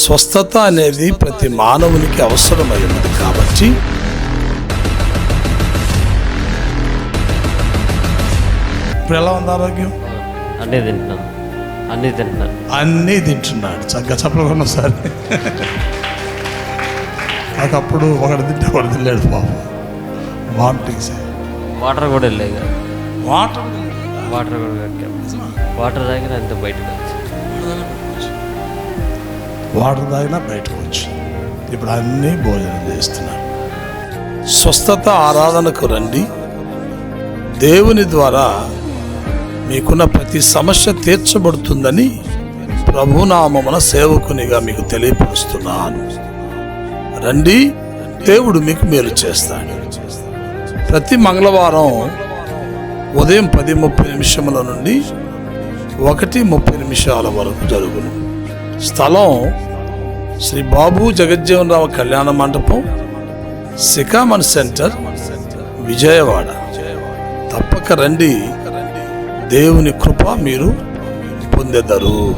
స్వస్థత అనేది ప్రతి మానవునికి అవసరమైనది కాబట్టి ఇప్పుడు ఎలా ఉంది ఆరోగ్యం? అన్నీ తింటున్నాను అన్నీ తింటున్నాను అన్నీ తింటున్నాడు. చక్కగా చెప్పకుండా సార్. నాకు అప్పుడు ఒకటి తింటే ఒకటి తినలేడు పాపం వామిటింగ్స్ వాటర్ కూడా వెళ్ళాయి వాటర్ వాటర్ కూడా వాటర్ తాగిన అంత బయటకు వచ్చి. వాటర్ తాగినా బయటకు వచ్చి ఇప్పుడు అన్నీ భోజనం చేస్తున్నారు. స్వస్థత ఆరాధనకు రండి. దేవుని ద్వారా మీకున్న ప్రతి సమస్య తీర్చబడుతుందని ప్రభునామమున సేవకునిగా మీకు తెలియపరుస్తున్నాను. రండి దేవుడు మీకు మేలు చేస్తాడు. ప్రతి మంగళవారం ఉదయం పది ముప్పై నిమిషముల నుండి ఒకటి ముప్పై నిమిషాల వరకు జరుగును. స్థలం శ్రీ బాబు జగజ్జీవనరావు కళ్యాణ మండపం సికామన్ సెంటర్ విజయవాడ. తప్పక రండి. దేవుని కృప మీరు పొందెదరు.